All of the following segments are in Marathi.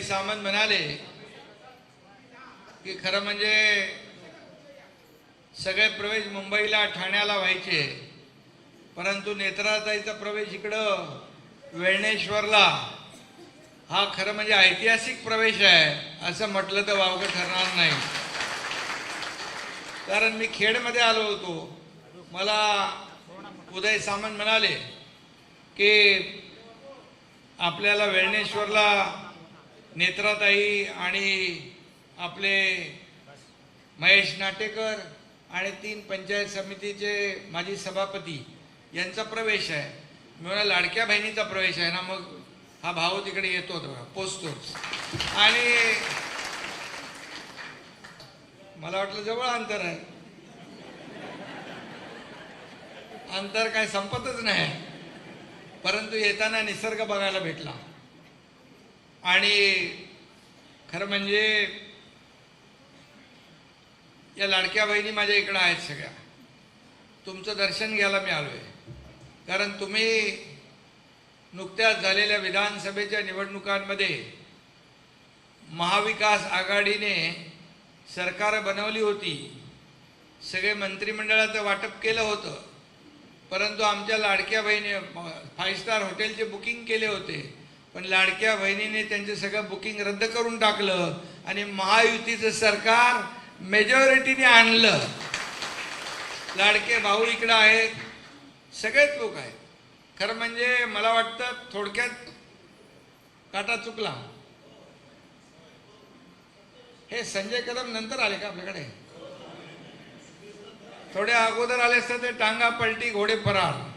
सामंत म्हणाले की खरं म्हणजे सगळे प्रवेश मुंबईला ठाण्याला व्हायचे. परंतु नेत्राताईचा प्रवेश इकडं वेळणेश्वरला हा खरं म्हणजे ऐतिहासिक प्रवेश आहे असं म्हटलं तर वावगं ठरणार नाही. कारण मी खेडमध्ये आलो होतो. मला उदय सामंत म्हणाले की आपल्याला वेळणेश्वरला नेत्राताई आणि आपले महेश नाटेकर आणि तीन पंचायत समितीचे माजी सभापती यांचा प्रवेश आहे. मी म्हणा लाडक्या बहिणीचा प्रवेश आहे ना मग हा भाऊ तिकडे येतो पोचतोच आणि मला वाटलं जवळ अंतर आहे. अंतर काय संपतच नाही. परंतु येताना निसर्ग बघायला भेटला. आणि खरं म्हणजे या लाडक्या बहिणी माझ्या इकडं आहेत सगळ्या. तुमचं दर्शन घ्यायला मी आलो आहे कारण तुम्ही नुकत्याच झालेल्या विधानसभेच्या निवडणुकांमध्ये महाविकास आघाडीने सरकार बनवली होती. सगळे मंत्रिमंडळाचं वाटप केलं होतं. परंतु आमच्या लाडक्या बहिणी फाईव्ह स्टार हॉटेलचे बुकिंग केले होते. पण लाडक्या बहिणीने त्यांचं सगळं बुकिंग रद्द करून टाकलं आणि महायुतीचं सरकार मेजॉरिटीने आणलं. लाडके भाऊ इकडं आहेत. सगळेच लोक आहेत. खरं म्हणजे मला वाटतं थोडक्यात काटा चुकला. हे संजय कदम नंतर आले का आपल्याकडे? थोड्या अगोदर आले असते ते टांगा पलटी घोडे फरार.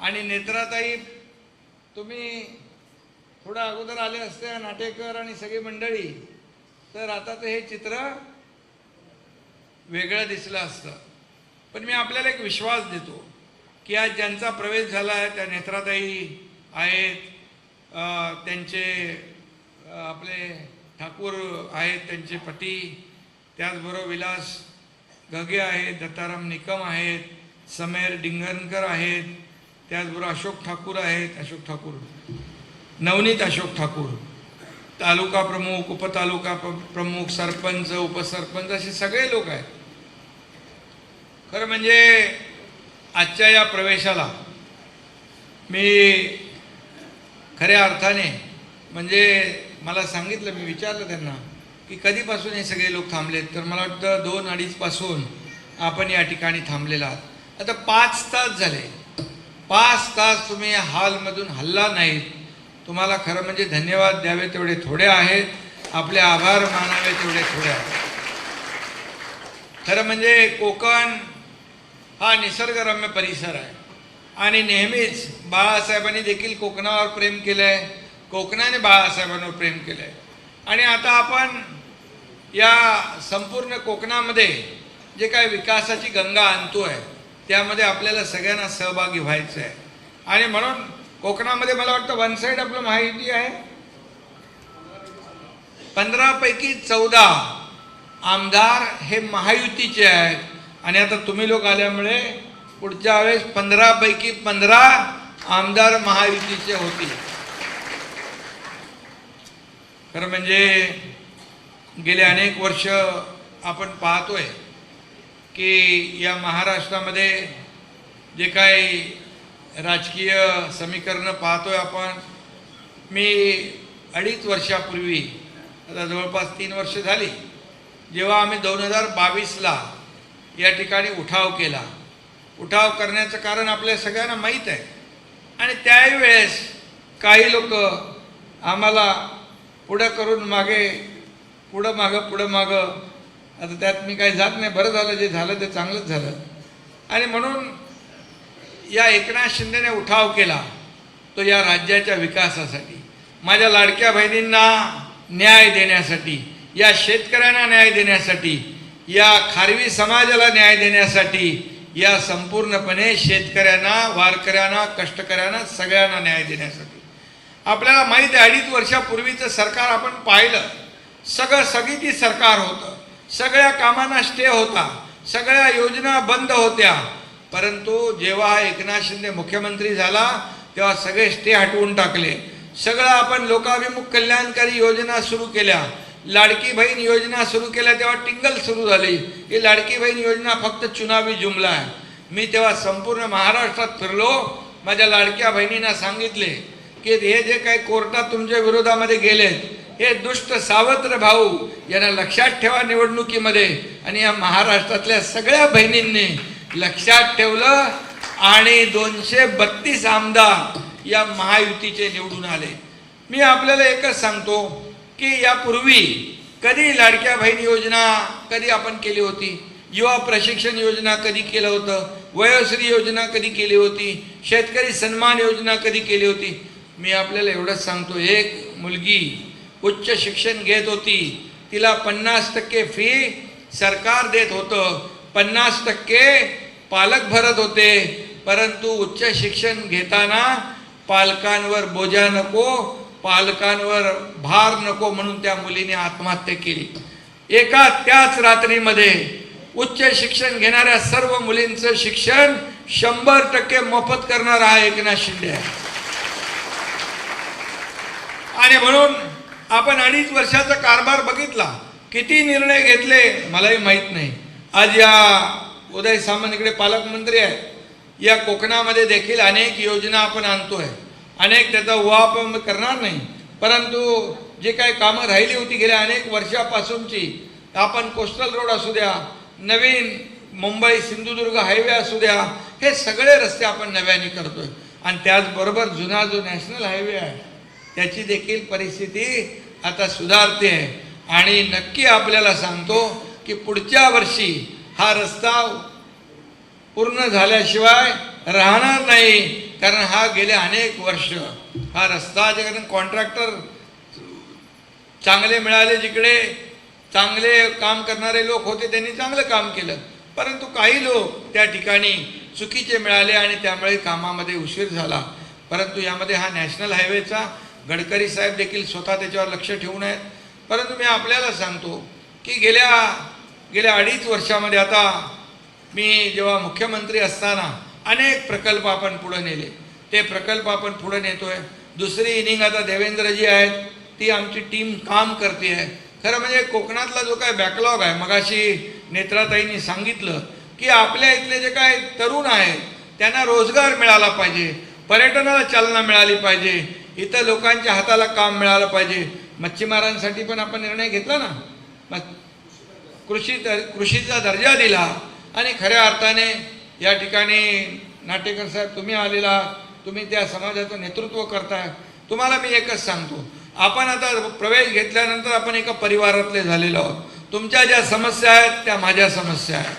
आणि नेत्राताई तुम्ही थोडं अगोदर आले असते नाटेकर आणि सगळी मंडळी. तर आता तर हे चित्र वेगळं दिसलं असतं. पण मी आपल्याला एक विश्वास देतो की आज ज्यांचा प्रवेश झाला आहे त्या नेत्राताई आहेत त्यांचे आपले ठाकूर आहेत त्यांचे पती त्याचबरोबर विलास घगे आहेत दत्ताराम निकम आहेत समेर डिंगणकर आहेत त्याचबरोबर अशोक ठाकूर आहेत अशोक ठाकूर. नवनीत अशोक ठाकूर. तालुका प्रमुख उपतालुका प्रमुख सरपंच उपसरपंच असे सगळे लोक आहेत. खरं म्हणजे आजच्या या प्रवेशाला मी खऱ्या अर्थाने म्हणजे मला सांगितलं मी विचारलं त्यांना की कधीपासून हे सगळे लोक थांबलेत? तर मला वाटतं दोन अडीचपासून आपण या ठिकाणी थांबलेला आहात. आता पाच तास झाले. पाच तास तुम्ही हॉलमधून हल्ला नाहीत. तुम्हाला खरं म्हणजे धन्यवाद द्यावे तेवढे थोडे आहेत. आपले आभार मानावे तेवढे थोडे आहेत. खरं म्हणजे कोकण हा निसर्गरम्य परिसर आहे. आणि नेहमीच बाळासाहेबांनी देखील कोकणावर प्रेम केलं आहे कोकणाने बाळासाहेबांवर प्रेम केलं आहे आणि आता आपण या संपूर्ण कोकणामध्ये जे काय विकासाची गंगा आणतो आहे त्यामध्ये आपल्याला सगळ्यांना सहभागी व्हायचं आहे. आणि म्हणून कोकणामध्ये मला वाटतं वन साईड आपलं माहिती आहे. पंधरापैकी चौदा आमदार हे महायुतीचे आहेत. आणि आता तुम्ही लोक आल्यामुळे पुढच्या वेळेस पंधरापैकी पंधरा आमदार महायुतीचे होतील. खरं म्हणजे गेले अनेक वर्ष आपण पाहतोय. की या महाराष्ट्रामध्ये जे काही राजकीय समीकरणं पाहतोय आपण मी अडीच वर्षापूर्वी आता जवळपास तीन वर्ष झाली जेव्हा आम्ही दोन हजार बावीसला या ठिकाणी उठाव केला. उठाव करण्याचं कारण आपल्या सगळ्यांना माहीत आहे. आणि त्याही वेळेस काही लोक आम्हाला पुढं करून मागे पुढं मागं पुढं मागं आता त्यात मी काही जात नाही बरं झालं जे झालं ते चांगलंच झालं. आणि म्हणून या एकनाथ शिंदेने उठाव केला तो या राज्याच्या विकासासाठी माझ्या लाडक्या बहिणींना न्याय देण्यासाठी या शेतकऱ्यांना न्याय देण्यासाठी या खारवी समाजाला न्याय देण्यासाठी या संपूर्णपणे शेतकऱ्यांना वारकऱ्यांना कष्टकऱ्यांना सगळ्यांना न्याय देण्यासाठी. आपल्याला माहीत आहे अडीच वर्षापूर्वीचं सरकार आपण पाहिलं. सगळं सगळी ती सरकार होतं. सगळ्या कामांना स्टे होता. सगळ्या योजना बंद होत्या. परंतु जेव्हा हा एकनाथ शिंदे मुख्यमंत्री झाला तेव्हा सगळे स्टे हटवून टाकले. सगळं आपण लोकाभिमुख कल्याणकारी योजना सुरू केल्या. लाडकी बहीण योजना सुरू केल्या तेव्हा टिंगल सुरू झाली. ही लाडकी बहीण योजना फक्त चुनावी जुमला आहे. मी तेव्हा संपूर्ण महाराष्ट्रात फिरलो. माझ्या लाडक्या बहिणींना सांगितले की हे जे काही कोर्टात तुमच्या विरोधामध्ये गेलेत हे दुष्ट सावत्र भाऊ यांना लक्षात ठेवा निवडणुकीमध्ये. आणि या महाराष्ट्रातल्या सगळ्या बहिणींनी लक्षात ठेवलं आणि दोनशे बत्तीस आमदार या महायुतीचे निवडून आले. मी आपल्याला एकच सांगतो की यापूर्वी कधी लाडक्या बहीण योजना कधी आपण केली होती? युवा प्रशिक्षण योजना कधी केलं होतं? वयोश्री योजना कधी केली होती? शेतकरी सन्मान योजना कधी केली होती? मी आपल्याला एवढंच सांगतो. एक मुलगी उच्च शिक्षण घेत होती. तिला पन्नास टक्के फी सरकार देत होतं. पन्नास टक्के पालक भरत होते. परंतु उच्च शिक्षण घेताना पालकांवर बोजा नको पालकांवर भार नको म्हणून त्या मुलीने आत्महत्या केली. एका त्याच रात्रीमध्ये उच्च शिक्षण घेणाऱ्या सर्व मुलींचं शिक्षण शंभर टक्के मोफत करणार आहे एकनाथ शिंदे आणि म्हणून आपण अडीच वर्षाचा कारभार बघितला. किती निर्णय घेतले मलाही माहीत नाही. आज या उदय सामंत इकडे पालकमंत्री आहेत. या कोकणामध्ये देखील अनेक योजना आपण आणतोय. अनेक त्याचा उहाप करणार नाही. परंतु जे काही कामं राहिली होती गेल्या अनेक वर्षापासूनची आपण कोस्टल रोड असू द्या नवीन मुंबई सिंधुदुर्ग हायवे असू द्या हे सगळे रस्ते आपण नव्याने करतोय. आणि त्याचबरोबर जुना जो नॅशनल हायवे आहे त्याची देखील परिस्थिती आता सुधारते. आहे आणि नक्की आपल्याला सांगतो की पुढच्या वर्षी हा रस्ता पूर्ण झाल्याशिवाय राहणार नाही कारण हा गेले अनेक वर्ष. हा रस्ता जे कारण कॉन्ट्रॅक्टर चांगले मिळाले जिकडे चांगले काम करणारे लोक होते त्यांनी चांगलं काम केलं. परंतु काही लोक त्या ठिकाणी चुकीचे मिळाले आणि त्यामुळे कामामध्ये उशीर झाला. परंतु यामध्ये हा नॅशनल हायवेचा गडकरी साहेब देखील स्वतः त्याच्यावर लक्ष ठेवून आहेत परंतु मी आपल्याला सांगतो की गेल्या गेल्या अडीच वर्षामध्ये आता मी जेव्हा मुख्यमंत्री असताना अनेक प्रकल्प आपण पुढे नेले. ते प्रकल्प आपण पुढे नेतोय. दुसरी इनिंग आता देवेंद्रजी आहेत. ती आमची टीम काम करते आहे. खरं म्हणजे कोकणातला जो काय बॅकलॉग आहे मगाशी नेत्राताईंनी सांगितलं की आपल्या इथले जे काय तरुण आहेत त्यांना रोजगार मिळाला पाहिजे. पर्यटनाला चालना मिळाली पाहिजे. इथं लोकांच्या हाताला काम मिळालं पाहिजे. मच्छीमारांसाठी पण आपण निर्णय घेतला ना. मग कृषी दर कृषीचा दर्जा दिला. आणि खऱ्या अर्थाने या ठिकाणी नाटेकर साहेब तुम्ही आलेला तुम्ही त्या समाजाचं नेतृत्व करताय. तुम्हाला मी एकच सांगतो. आपण आता प्रवेश घेतल्यानंतर आपण एका परिवारातले झालेलो आहोत. तुमच्या ज्या समस्या आहेत त्या माझ्या समस्या आहेत.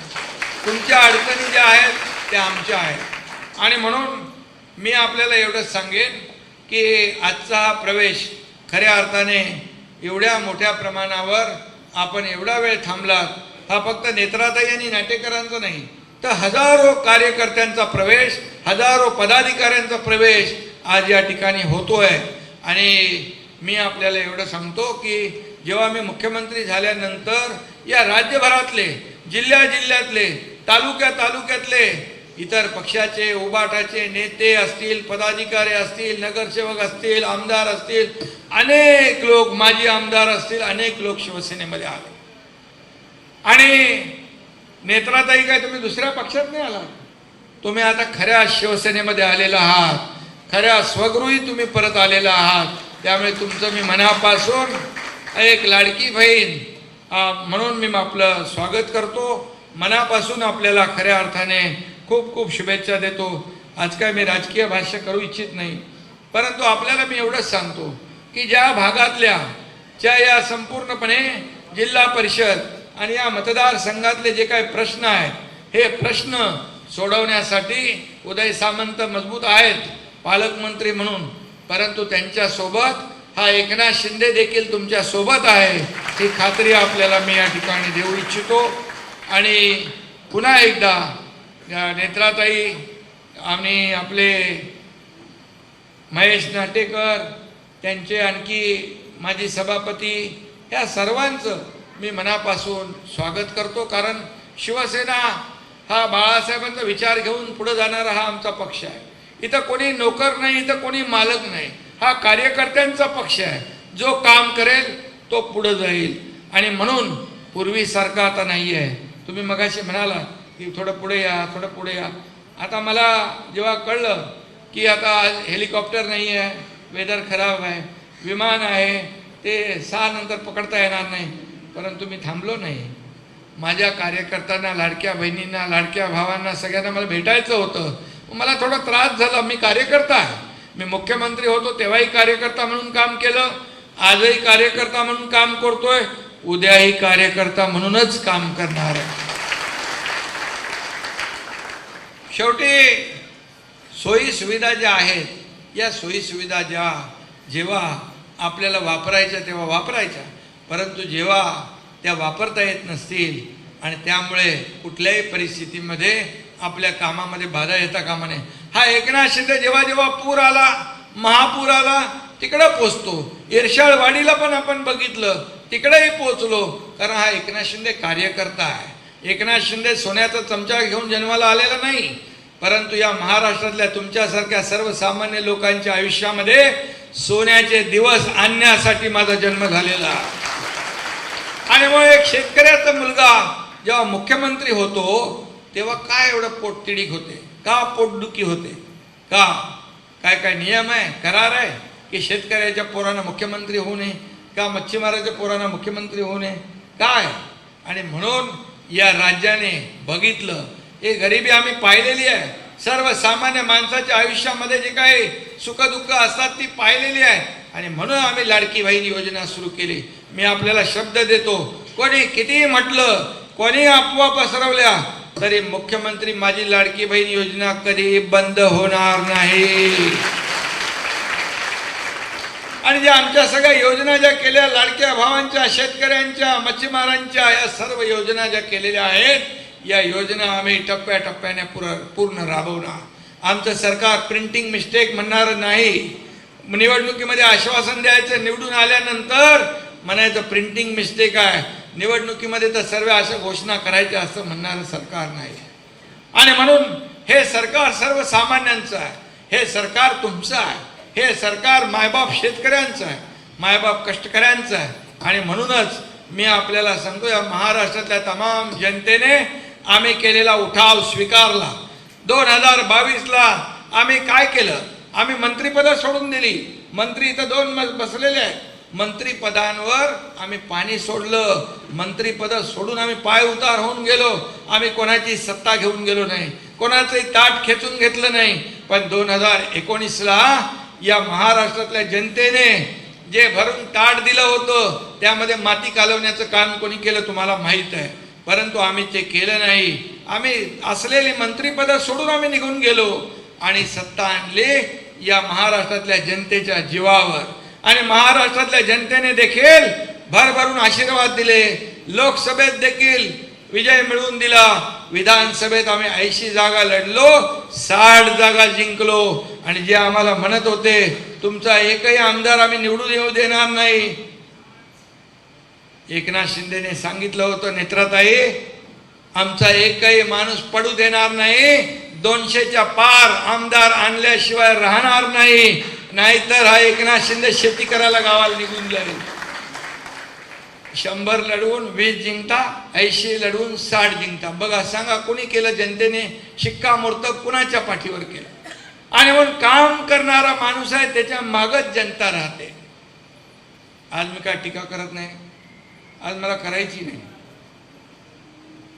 तुमच्या अडचणी ज्या आहेत त्या आमच्या आहेत. आणि म्हणून मी आपल्याला एवढंच सांगेन की आजचा हा प्रवेश खऱ्या अर्थाने एवढ्या मोठ्या प्रमाणावर आपण एवढा वेळ थांबलात हा फक्त नेत्राताई आणि नाटेकरांचा नाही तर हजारो कार्यकर्त्यांचा प्रवेश हजारो पदाधिकाऱ्यांचा प्रवेश आज या ठिकाणी होतोय. आणि मी आपल्याला एवढं सांगतो की जेव्हा मी मुख्यमंत्री झाल्यानंतर या राज्यभरातले जिल्ह्या जिल्ह्यातले तालुक्या तालुक्यातले इतर पक्षाचे उबाटाचे नेते असतील पदाधिकारी असतील नगरसेवक असतील आमदार असतील अनेक लोक माजी आमदार असतील अनेक लोक शिवसेनेमध्ये आले. आणि नेत्राताई काय तुम्ही दुसऱ्या पक्षात नाही आला तुम्ही आता खऱ्या शिवसेनेमध्ये आलेला आहात. खऱ्या स्वगृही तुम्ही परत आलेला आहात. त्यामुळे तुमचं मी मनापासून एक लाडकी बहीण म्हणून मी आपलं स्वागत करतो. मनापासून आपल्याला खऱ्या अर्थाने खूप खूप शुभेच्छा देतो. आज काय मी राजकीय भाष्य करू इच्छित नाही. परंतु आपल्याला मी एवढंच सांगतो की ज्या भागातल्या ज्या या संपूर्णपणे जिल्हा परिषद आणि या मतदारसंघातले जे काही प्रश्न आहेत हे प्रश्न सोडवण्यासाठी उदय सामंत मजबूत आहेत पालकमंत्री म्हणून. परंतु त्यांच्यासोबत हा एकनाथ शिंदे देखील तुमच्यासोबत आहे ही खात्री आपल्याला मी या ठिकाणी देऊ इच्छितो. आणि पुन्हा एकदा नेत्राताई आणि आपले महेश नाटेकर त्यांचे आणखी माजी सभापती या सर्वांचं मी मनापासून स्वागत करतो. कारण शिवसेना हा बाळासाहेबांचा विचार घेऊन पुढे जाणारा हा आमचा पक्ष आहे. इथं कोणी नोकर नाही इथं कोणी मालक नाही. हा कार्यकर्त्यांचा पक्ष आहे. जो काम करेल तो पुढं जाईल. आणि म्हणून पूर्वीसारखा आता नाही आहे तुम्ही मगाशी म्हणाला की थोडं पुढे या थोडं पुढे या. आता मला जेव्हा कळलं की आता आज हेलिकॉप्टर नाही आहे वेदर खराब आहे विमान आहे ते सहा नंतर पकडता येणार नाही परंतु मी थांबलो नाही. माझ्या कार्यकर्त्यांना लाडक्या बहिणींना लाडक्या भावांना सगळ्यांना मला भेटायचं होतं. मला थोडा त्रास झाला मी कार्यकर्ता आहे. मी मुख्यमंत्री होतो तेव्हाही कार्यकर्ता म्हणून काम केलं आजही कार्यकर्ता म्हणून काम करतोय उद्याही कार्यकर्ता म्हणूनच काम करणार आहे. शेवटी सोयीसुविधा ज्या आहेत या सोयीसुविधा ज्या जेव्हा आपल्याला वापरायच्या तेव्हा वापरायच्या. परंतु जेव्हा त्या वापरता येत नसतील आणि त्यामुळे कुठल्याही परिस्थितीमध्ये आपल्या कामामध्ये बाधा येता कामा नये. हा एकनाथ शिंदे जेव्हा जेव्हा पूर आला महापूर आला तिकडं पोचतो. इरशाळवाडीला पण आपण बघितलं तिकडेही पोचलो. कारण हा एकनाथ शिंदे कार्यकर्ता आहे. एकनाथ शिंदे सोन्याचा चमचा घेऊन जन्माला आलेला नाही परंतु या महाराष्ट्रातल्या तुमच्यासारख्या सर्वसामान्य लोकांच्या आयुष्यामध्ये सोन्याचे दिवस आणण्यासाठी माझा जन्म झालेला. आणि मग एक शेतकऱ्याचा मुलगा जेव्हा मुख्यमंत्री होतो तेव्हा काय एवढं पोटतिडीक होते? का पोटदुखी होते? का? काय काय नियम आहे? करार आहे? की शेतकऱ्याच्या पोरांना मुख्यमंत्री होऊ नये? का मच्छीमाराच्या पोरांना मुख्यमंत्री होऊ नये? काय? आणि म्हणून या राज्याने बघितलं. हे गरिबी आम्ही पाहिलेली आहे. सर्वसामान्य माणसाच्या आयुष्यामध्ये जे काही सुखदुःख असतात ती पाहिलेली आहे. आणि म्हणून आम्ही लाडकी बहीण योजना सुरू केली. मी आपल्याला शब्द देतो कोणी कितीही म्हटलं कोणी अफवा पसरवल्या तरी मुख्यमंत्री माझी लाडकी बहीण योजना कधी बंद होणार नाही. आणि ज्या आमच्या सगळ्या योजना ज्या केल्या लाडक्या भावांच्या शेतकऱ्यांच्या मच्छीमारांच्या या सर्व योजना ज्या केलेल्या आहेत या योजना आम्ही टप्प्याटप्प्याने पूर्ण पूर्ण राबवणार. आमचं सरकार प्रिंटिंग मिस्टेक म्हणणार नाही. निवडणुकीमध्ये आश्वासन द्यायचं निवडून आल्यानंतर म्हणायचं प्रिंटिंग मिस्टेक आहे. निवडणुकीमध्ये तर सर्व अशा घोषणा करायच्या असं म्हणणारं सरकार नाही. आणि म्हणून हे सरकार सर्वसामान्यांचं आहे. हे सरकार तुमचं आहे. हे सरकार मायबाप शेतकऱ्यांचं आहे. मायबाप कष्टकऱ्यांचं आहे. आणि म्हणूनच मी आपल्याला सांगतो या महाराष्ट्रातल्या तमाम जनतेने आम्ही केलेला उठाव स्वीकारला. दोन हजार बावीसला आम्ही काय केलं? आम्ही मंत्रिपदं सोडून दिली. मंत्री इथं दोन बसलेले आहेत. मंत्रिपदांवर आम्ही पाणी सोडलं. मंत्रिपद सोडून आम्ही पाय उतार होऊन गेलो. आम्ही कोणाची सत्ता घेऊन गेलो नाही. कोणाचंही ताट खेचून घेतलं नाही. पण दोन हजार एकोणीसला या महाराष्ट्रातल्या जनतेने जे भरून ताट दिलं होतं त्यामध्ये माती कालवण्याचं काम कोणी केलं तुम्हाला माहीत आहे. परंतु आम्ही ते केलं नाही. आम्ही असलेली मंत्रिपदं सोडून आम्ही निघून गेलो. आणि सत्ता आणली या महाराष्ट्रातल्या जनतेच्या जीवावर. आणि महाराष्ट्रातल्या जनतेने देखील भरभरून आशीर्वाद दिले. लोकसभेत देखील विजय मिळवून दिला. विधानसभेत आम्ही ऐंशी जागा लढलो साठ जागा जिंकलो. आणि जे आम्हाला म्हणत होते तुमचा एकही आमदार आम्ही निवडून येऊ देणार नाही. एकनाथ शिंदेने सांगितलं होतं नेत्राताई आमचा एकही माणूस पडू देणार नाही. दोनशेच्या पार आमदार आणल्याशिवाय राहणार नाही. नाहीतर हा एकनाथ शिंदे शेती करायला गावाला निघून जाईल. शंभर लढवून वीस जिंकता ऐंशी लढवून साठ जिंकता. बघा सांगा कोणी केलं जनतेने शिक्कामोर्तब कुणाच्या पाठीवर केलं? आणि म्हणून काम करणारा माणूस आहे त्याच्या मागच जनता राहते. आज मी काय टीका करत नाही. आज मला करायची नाही.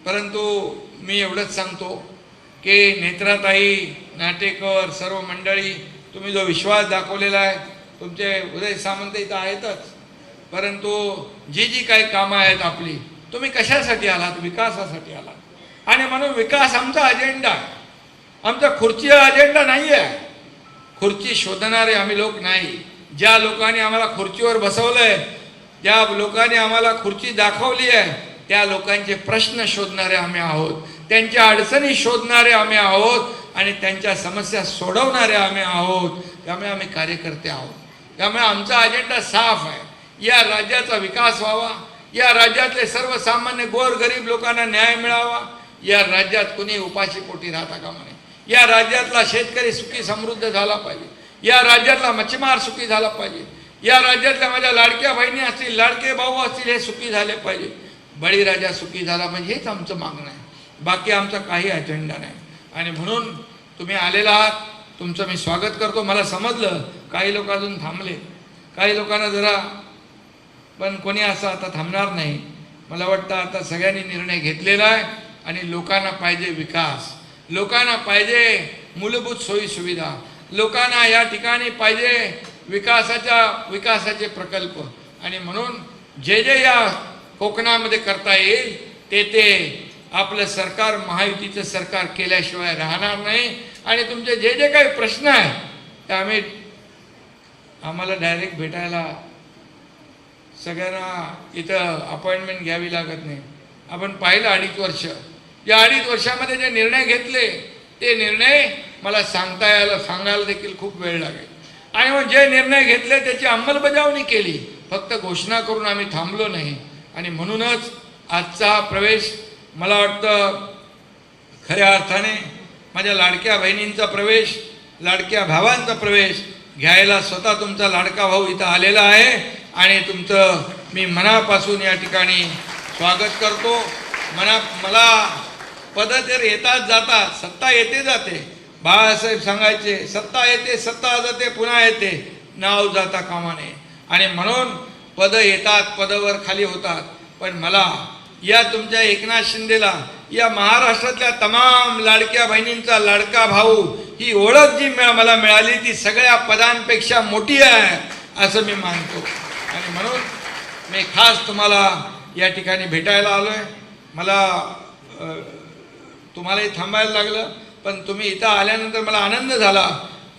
परंतु मी एवढंच सांगतो की नेत्राताई नाटेकर सर्व मंडळी तुम्ही जो विश्वास दाखवलेला आहे तुमचे उदय सामंत इथं आहेतच. परंतु जी जी काही कामं आहेत आपली तुम्ही कशासाठी आलात? विकासासाठी आलात. आणि म्हणून विकास आमचा अजेंडा आहे. आमचा खुर्ची अजेंडा नाही आहे खुर्ची शोधणारे आम्ही लोक नाही. ज्या लोकांनी आम्हाला खुर्चीवर बसवलंय ज्या लोकांनी आम्हाला खुर्ची दाखवली आहे त्या लोकांचे प्रश्न शोधणारे आम्ही आहोत. त्यांच्या अडचणी शोधणारे आम्ही आहोत आणि त्यांच्या समस्या सोडवणारे आम्ही आहोत. त्यामुळे आम्ही कार्यकर्ते आहोत. त्यामुळे आमचा अजेंडा साफ आहे. या राज्याचा विकास व्हावा. या राज्यातले सर्वसामान्य गोरगरीब लोकांना न्याय मिळावा. या राज्यात कुणी उपाशी पोटी राहता कामा नये. या राज्यातला शेतकरी सुखी समृद्ध झाला पाहिजे. या राज्यातला मच्छीमार सुखी झाला पाहिजे. या राज्यातल्या माझ्या लाडक्या बहिणी असतील लाडके भाऊ असतील हे सुखी झाले पाहिजे. बळीराजा सुखी झाला म्हणजे हेच आमचं मागणं आहे. बाकी आमचा काही अजेंडा नाही. आणि म्हणून तुम्ही आलेला आहात तुमचं मी स्वागत करतो. मला समजलं काही लोक अजून थांबले. काही लोकांना जरा पण कोणी असं आता थांबणार नाही. मला वाटतं आता सगळ्यांनी निर्णय घेतलेला आहे आणि लोकांना पाहिजे विकास. लोकांना पाहिजे मूलभूत सोयीसुविधा लोकांना या ठिकाणी पाहिजे विकासाच्या विकासाचे प्रकल्प. आणि म्हणून जे जे या कोकणामध्ये करता येईल ते ते आपलं सरकार महायुतीचं सरकार केल्याशिवाय राहणार नाही. आणि तुमचे जे जे काही प्रश्न आहेत ते आम्ही आम्हाला डायरेक्ट भेटायला सगळ्यांना इथं अपॉइंटमेंट घ्यावी लागत नाही. आपण पाहिलं अडीच वर्ष. या अडीच वर्षामध्ये जे निर्णय घेतले ते निर्णय मला सांगता यायला सांगायला देखील खूप वेळ लागेल. आणि मग जे निर्णय घेतले त्याची अंमलबजावणी केली. फक्त घोषणा करून आम्ही थांबलो नाही. आणि म्हणूनच आजचा हा प्रवेश मला वाटतं खऱ्या अर्थाने माझ्या लाडक्या बहिणींचा प्रवेश लाडक्या भावांचा प्रवेश घ्यायला स्वतः तुमचा लाडका भाऊ इथं आलेला आहे. आणि तुमचं मी मनापासून या ठिकाणी स्वागत करतो. मना मला पद तर येतात जातात सत्ता येते जाते. बाळासाहेब सांगायचे सत्ता येते सत्ता जाते पुन्हा येते. नाव जाता कामा नये आणि म्हणून पद येतात पदवर खाली होतात. पण मला या तुमच्या एकनाथ शिंदेला या महाराष्ट्रातल्या तमाम लाडक्या बहिणींचा लाडका भाऊ ही ओळख जी मिळा मला मिळाली ती सगळ्या पदांपेक्षा मोठी आहे असं मी मानतो. आणि म्हणून मी खास तुम्हाला या ठिकाणी भेटायला आलो आहे मला तुम्हालाही थांबायला लागलं पण तुम्ही इथं आल्यानंतर मला आनंद झाला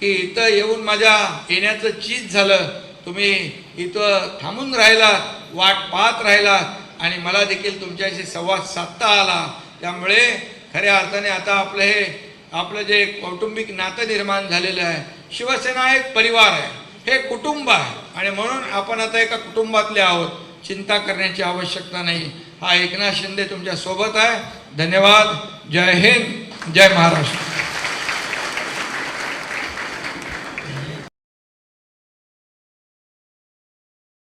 की इथं येऊन माझ्या येण्याचं चीज झालं. तुम्ही इथं थांबून राहिला वाट पाहत राहिला आणि मला देखील तुमच्याशी संवाद साधता आला. त्यामुळे खऱ्या अर्थाने आता आपलं हे आपलं जे कौटुंबिक नातं निर्माण झालेलं आहे शिवसेना एक परिवार आहे हे कुटुंब आहे. आणि म्हणून आपण आता एका कुटुंबातले आहोत चिंता करण्याची आवश्यकता नाही. हा एकनाथ शिंदे तुमच्यासोबत आहे. धन्यवाद. जय हिंद. जय महाराष्ट्र.